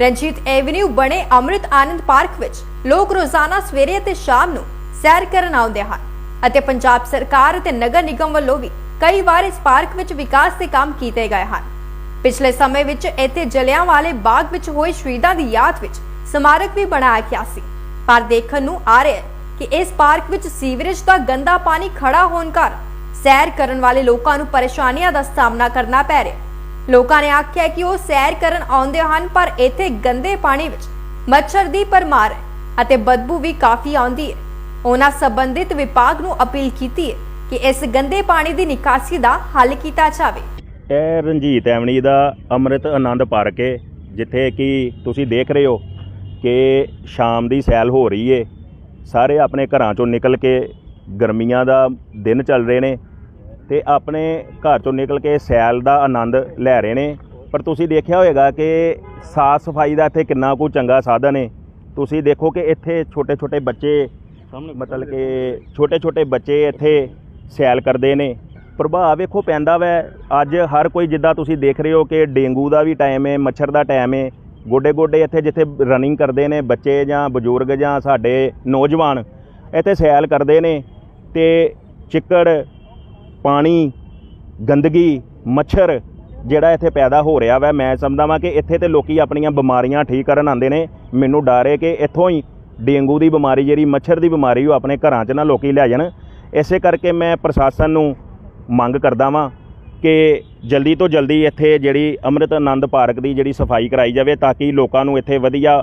Ranjit avenue ਬਣੇ ਅੰਮ੍ਰਿਤ Anand park ਵਿੱਚ ਲੋਕ ਰੋਜ਼ਾਨਾ ਸਵੇਰੇ ਅਤੇ ਸ਼ਾਮ ਨੂੰ ਸੈਰ ਕਰਨ ਆਉਂਦੇ ਹਨ ਅਤੇ ਪੰਜਾਬ ਸਰਕਾਰ ਅਤੇ ਨਗਰ ਨਿਗਮ ਵੱਲੋਂ ਵੀ ਕਈ ਵਾਰ ਇਸ ਪਾਰਕ ਵਿੱਚ ਵਿਕਾਸ ਦੇ ਕੰਮ ਕੀਤੇ ਗਏ ਹਨ। ਪਿਛਲੇ ਸਮੇਂ ਵਿੱਚ ਇੱਥੇ ਜਲਿਆਂਵਾਲੇ ਬਾਗ ਵਿੱਚ ਹੋਏ ਸ਼ਹੀਦਾਂ ਦੀ ਯਾਦ ਵਿੱਚ ਸਮਾਰਕ ਵੀ ਬਣਾਇਆ ਗਿਆ ਸੀ। ਪਰ ਦੇਖਣ ਨੂੰ ਆ ਰਿਹਾ ਕਿ ਇਸ ਪਾਰਕ ਵਿੱਚ ਸੀਵਰੇਜ ਦਾ ਗੰਦਾ ਪਾਣੀ ਖੜਾ ਹੋਣ ਕਾਰਨ ਸੈਰ ਕਰਨ ਵਾਲੇ ਲੋਕਾਂ ਨੂੰ ਪਰੇਸ਼ਾਨੀਆਂ ਦਾ ਸਾਹਮਣਾ ਕਰਨਾ ਪੈ ਰਿਹਾ ਲੋਕਾਂ ਨੇ ਆਖਿਆ ਕਿ ਉਹ ਸੈਰ ਕਰਨ ਆਉਂਦੇ ਹਨ, ਪਰ ਇੱਥੇ ਗੰਦੇ ਪਾਣੀ ਵਿੱਚ ਮੱਛਰ ਦੀ ਪਰਮਾਰ ਹੈ ਅਤੇ ਬਦਬੂ ਵੀ ਕਾਫੀ ਆਉਂਦੀ ਹੈ। ਉਹਨਾਂ ਸੰਬੰਧਿਤ ਵਿਭਾਗ ਨੂੰ ਅਪੀਲ ਕੀਤੀ ਹੈ ਕਿ ਇਸ ਗੰਦੇ ਪਾਣੀ ਦੀ ਨਿਕਾਸੀ ਦਾ ਹੱਲ ਕੀਤਾ ਜਾਵੇ। ਇਹ ਰਣਜੀਤ ਐਵਨੀ ਦਾ ਅੰਮ੍ਰਿਤ ਆਨੰਦ ਪਾਰਕ ਹੈ, ਜਿੱਥੇ ਕਿ ਤੁਸੀਂ ਦੇਖ ਰਹੇ ਹੋ ਕਿ ਸ਼ਾਮ ਦੀ ਸੈਲ ਹੋ ਰਹੀ ਏ ਸਾਰੇ ਆਪਣੇ ਘਰਾਂ ਚੋਂ ਨਿਕਲ ਕੇ ਗਰਮੀਆਂ ਦਾ ਦਿਨ ਚੱਲ ਰਹੇ ਨੇ। ਤੇ ਆਪਣੇ ਘਰ ਚੋਂ ਨਿਕਲ ਕੇ ਸੈਲ ਦਾ ਆਨੰਦ ਲੈ ਰਹੇ ਨੇ। ਪਰ ਤੁਸੀਂ ਦੇਖਿਆ ਹੋਵੇਗਾ ਕਿ ਸਾਫ਼ ਸਫ਼ਾਈ ਦਾ ਇੱਥੇ ਕਿੰਨਾ ਕੁ ਚੰਗਾ ਸਾਧਨ ਹੈ ਤੁਸੀਂ ਦੇਖੋ ਕਿ ਇੱਥੇ ਛੋਟੇ ਛੋਟੇ ਬੱਚੇ ਮਤਲਬ ਕਿ ਛੋਟੇ ਛੋਟੇ ਬੱਚੇ ਇੱਥੇ ਸੈਲ ਕਰਦੇ ਨੇ। ਪ੍ਰਭਾਵ ਵੇਖੋ ਪੈਂਦਾ ਵੈ। ਅੱਜ ਹਰ ਕੋਈ ਜਿੱਦਾਂ ਤੁਸੀਂ ਦੇਖ ਰਹੇ ਹੋ ਕਿ ਡੇਂਗੂ ਦਾ ਵੀ ਟਾਈਮ ਹੈ ਮੱਛਰ ਦਾ ਟਾਈਮ ਹੈ ਗੋਡੇ ਗੋਡੇ ਇੱਥੇ ਜਿੱਥੇ ਰਨਿੰਗ ਕਰਦੇ ਨੇ ਬੱਚੇ ਜਾਂ ਬਜ਼ੁਰਗ ਜਾਂ ਸਾਡੇ ਨੌਜਵਾਨ ਇੱਥੇ ਸੈਲ ਕਰਦੇ ਨੇ। ਤੇ ਚਿੱਕੜ ਪਾਣੀ, ਗੰਦਗੀ, ਮੱਛਰ ਜਿਹੜਾ ਇੱਥੇ ਪੈਦਾ ਹੋ ਰਿਹਾ ਵਾ, ਮੈਂ ਸਮਝਦਾ ਵਾਂ ਕਿ ਇੱਥੇ ਤੇ ਲੋਕੀ ਆਪਣੀਆਂ ਬਿਮਾਰੀਆਂ ਠੀਕ ਕਰਨ ਆਉਂਦੇ ਨੇ। ਮੈਨੂੰ ਡਰ ਹੈ ਕਿ ਇੱਥੋਂ ਹੀ ਡੇਂਗੂ ਦੀ ਬਿਮਾਰੀ ਜਿਹੜੀ, ਮੱਛਰ ਦੀ ਬਿਮਾਰੀ, ਉਹ ਆਪਣੇ ਘਰਾਂ 'ਚ ਨਾ ਲੋਕੀ ਲੈ ਜਾਣ। ਇਸੇ ਕਰਕੇ ਮੈਂ ਪ੍ਰਸ਼ਾਸਨ ਨੂੰ ਮੰਗ ਕਰਦਾ ਵਾਂ ਕਿ ਜਲਦੀ ਤੋਂ ਜਲਦੀ ਇੱਥੇ ਜਿਹੜੀ ਅੰਮ੍ਰਿਤ ਆਨੰਦ ਪਾਰਕ ਦੀ ਜਿਹੜੀ ਸਫ਼ਾਈ ਕਰਾਈ ਜਾਵੇ ਤਾਂ ਕਿ ਲੋਕਾਂ ਨੂੰ ਇੱਥੇ ਵਧੀਆ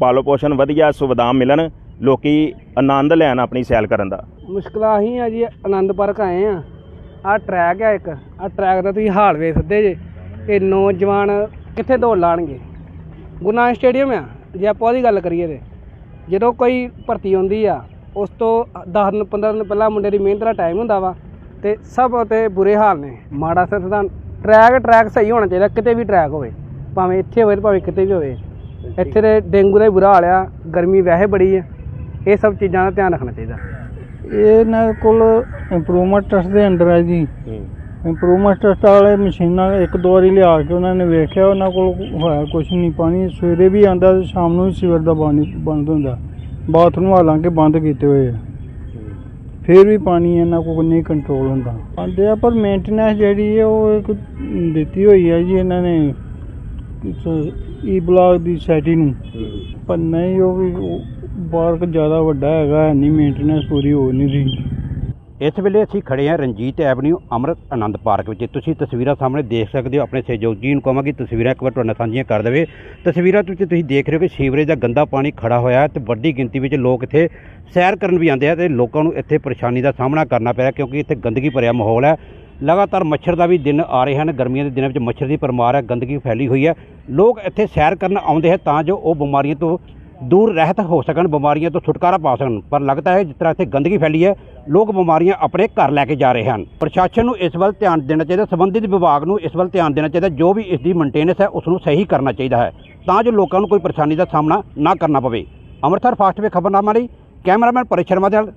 ਪਾਲੋ ਪੋਸ਼ਣ, ਵਧੀਆ ਸੁਵਿਧਾ ਮਿਲਣ, ਲੋਕੀ ਆਨੰਦ ਲੈਣ ਆਪਣੀ ਸੈਲ ਕਰਨ ਦਾ। ਮੁਸ਼ਕਲਾਂ ਆਹੀ ਆ ਜੀ, ਆਨੰਦ ਪਾਰਕ ਆਏ ਆ। ਆਹ ਟਰੈਕ ਆ ਇੱਕ। ਆਹ ਟਰੈਕ ਦਾ ਤੁਸੀਂ ਹਾਲ ਵੇਖ ਸਕਦੇ ਜੇ। ਇਹ ਨੌਜਵਾਨ ਕਿੱਥੇ ਦੌੜ ਲਾਣਗੇ? ਗੁਰੂ ਨਾਨਕ ਸਟੇਡੀਅਮ ਆ। ਜੇ ਆਪਾਂ ਉਹਦੀ ਗੱਲ ਕਰੀਏ ਤੇ। ਜਦੋਂ ਕੋਈ ਭਰਤੀ ਆਉਂਦੀ ਆ, ਉਸ ਤੋਂ 10 ਦਿਨ 15 ਦਿਨ ਪਹਿਲਾਂ ਮੁੰਡੇ ਦੀ ਮਿਹਨਤ ਦਾ ਟਾਈਮ ਹੁੰਦਾ ਵਾ ਤੇ ਸਭ ਤੇ ਬੁਰੇ ਹਾਲ ਨੇ। ਮਾੜਾ ਸਿੱਧਾ ਟਰੈਕ ਟਰੈਕ ਸਹੀ ਹੋਣਾ ਚਾਹੀਦਾ, ਕਿਤੇ ਵੀ ਟਰੈਕ ਹੋਵੇ। ਭਾਵੇਂ ਇੱਥੇ ਹੋਵੇ ਤੇ ਭਾਵੇਂ ਕਿਤੇ ਵੀ ਹੋਵੇ। ਇੱਥੇ ਦੇ ਡੇਂਗੂ ਦਾ ਹੀ ਬੁਰਾ ਹਾਲ ਆ। ਗਰਮੀ ਵੈਸੇ ਬੜੀ ਆ। ਇਹ ਸਭ ਚੀਜ਼ਾਂ ਦਾ ਧਿਆਨ ਰੱਖਣਾ ਚਾਹੀਦਾ। ਇਹਨਾਂ ਕੋਲ ਇੰਪਰੂਵਮੈਂਟ ਟਰਸਟ ਦੇ ਅੰਡਰ ਹੈ ਜੀ। ਇੰਪਰੂਵਮੈਂਟ ਟਰਸਟ ਵਾਲੇ ਮਸ਼ੀਨਾਂ ਇੱਕ ਦੋ ਵਾਰੀ ਲਿਆ ਕੇ ਉਹਨਾਂ ਨੇ ਵੇਖਿਆ ਉਹਨਾਂ ਕੋਲ ਹੋਇਆ ਕੁਝ ਨਹੀਂ ਪਾਣੀ ਸਵੇਰੇ ਵੀ ਆਂਦਾ ਤੇ ਸ਼ਾਮ ਨੂੰ ਵੀ ਸੀਵਰ ਦਾ ਪਾਣੀ ਬੰਦ ਹੁੰਦਾ। ਬਾਥਰੂਮ ਹਾਲਾਂਕਿ ਬੰਦ ਕੀਤੇ ਹੋਏ ਆ। ਫਿਰ ਵੀ ਪਾਣੀ ਇਹਨਾਂ ਕੋਲ ਨਹੀਂ ਕੰਟਰੋਲ ਹੁੰਦਾ। ਆਂਦੇ ਆ ਪਰ ਮੇਨਟੇਨੈਂਸ ਜਿਹੜੀ ਹੈ ਉਹ ਇੱਕ ਦਿੱਤੀ ਹੋਈ ਹੈ ਜੀ ਇਹਨਾਂ ਨੇ। ਈ ਬਲਾਕ ਦੀ ਸੈਟੀ ਨੂੰ। ਪਰ ਨਹੀਂ ਉਹ ਵੀ ਪਾਰਕ ਜ਼ਿਆਦਾ ਵੱਡਾ ਹੈਗਾ, ਇੰਨੀ ਮੇਨਟੇਨੈਂਸ ਪੂਰੀ ਹੋ ਨਹੀਂ ਰਹੀ। ਇਸ ਵੇਲੇ ਅਸੀਂ ਖੜੇ ਹਾਂ ਰਣਜੀਤ ਐਵਨਿਊ ਅੰਮ੍ਰਿਤ ਆਨੰਦ ਪਾਰਕ ਵਿੱਚ। ਤੁਸੀਂ ਤਸਵੀਰਾਂ ਸਾਹਮਣੇ ਦੇਖ ਸਕਦੇ ਹੋ ਆਪਣੇ ਸਹਿਯੋਗੀ ਨੂੰ ਕਹਾਂਗੇ। ਤਸਵੀਰਾਂ ਇੱਕ ਵਾਰ ਤੁਹਾਡੇ ਨਾਲ ਸਾਂਝੀਆਂ ਕਰ ਦੇਵੇ। ਤਸਵੀਰਾਂ ਵਿੱਚ ਤੁਸੀਂ ਦੇਖ ਰਹੇ ਹੋ ਕਿ ਸੀਵਰੇਜ ਦਾ ਗੰਦਾ ਪਾਣੀ ਖੜਾ ਹੋਇਆ ਹੈ ਤੇ ਵੱਡੀ ਗਿਣਤੀ ਵਿੱਚ ਲੋਕ ਇੱਥੇ ਸੈਰ ਕਰਨ ਵੀ ਆਉਂਦੇ ਆ ਤੇ ਲੋਕਾਂ ਨੂੰ ਇੱਥੇ ਪਰੇਸ਼ਾਨੀ ਦਾ ਸਾਹਮਣਾ ਕਰਨਾ ਪੈ ਰਿਹਾ ਕਿਉਂਕਿ ਇੱਥੇ ਗੰਦਗੀ ਭਰਿਆ ਮਾਹੌਲ ਹੈ। ਲਗਾਤਾਰ ਮੱਛਰ ਦਾ ਵੀ ਦਿਨ ਆ ਰਹੇ ਹਨ। ਗਰਮੀਆਂ ਦੇ ਦਿਨਾਂ ਵਿੱਚ ਮੱਛਰ ਦੀ ਪਰਮਾਰ ਹੈ, ਗੰਦਗੀ ਫੈਲੀ ਹੋਈ ਹੈ। ਲੋਕ ਇੱਥੇ ਸੈਰ ਕਰਨ ਆਉਂਦੇ ਹੈ ਤਾਂ ਜੋ ਉਹ ਬਿਮਾਰੀਆਂ ਤੋਂ ਦੂਰ ਰਹਿਤ ਹੋ ਸਕਣ, ਬਿਮਾਰੀਆਂ ਤੋਂ ਛੁਟਕਾਰਾ ਪਾ ਸਕਣ। ਪਰ ਲੱਗਦਾ ਹੈ, ਜਿਸ ਤਰ੍ਹਾਂ ਇੱਥੇ ਗੰਦਗੀ ਫੈਲੀ ਹੈ, ਲੋਕ ਬਿਮਾਰੀਆਂ ਆਪਣੇ ਘਰ ਲੈ ਕੇ ਜਾ ਰਹੇ ਹਨ। ਪ੍ਰਸ਼ਾਸਨ ਨੂੰ ਇਸ ਵੱਲ ਧਿਆਨ ਦੇਣਾ ਚਾਹੀਦਾ, ਸੰਬੰਧਿਤ ਵਿਭਾਗ ਨੂੰ ਇਸ ਵੱਲ ਧਿਆਨ ਦੇਣਾ ਚਾਹੀਦਾ, ਜੋ ਵੀ ਇਸ ਦੀ ਮੇਨਟੇਨੈਂਸ ਹੈ ਉਸ ਨੂੰ ਸਹੀ ਕਰਨਾ ਚਾਹੀਦਾ ਹੈ। ਤਾਂ ਜੋ ਲੋਕਾਂ ਨੂੰ ਕੋਈ ਪਰੇਸ਼ਾਨੀ ਦਾ ਸਾਹਮਣਾ ਨਾ ਕਰਨਾ ਪਵੇ। ਅੰਮ੍ਰਿਤਸਰ ਫਾਸਟ ਵੇ ਖਬਰਨਾਮਾ ਲਈ ਕੈਮਰਾਮੈਨ ਪਰੇਸ਼ ਸ਼ਰਮਾ ਦੇ ਨਾਲ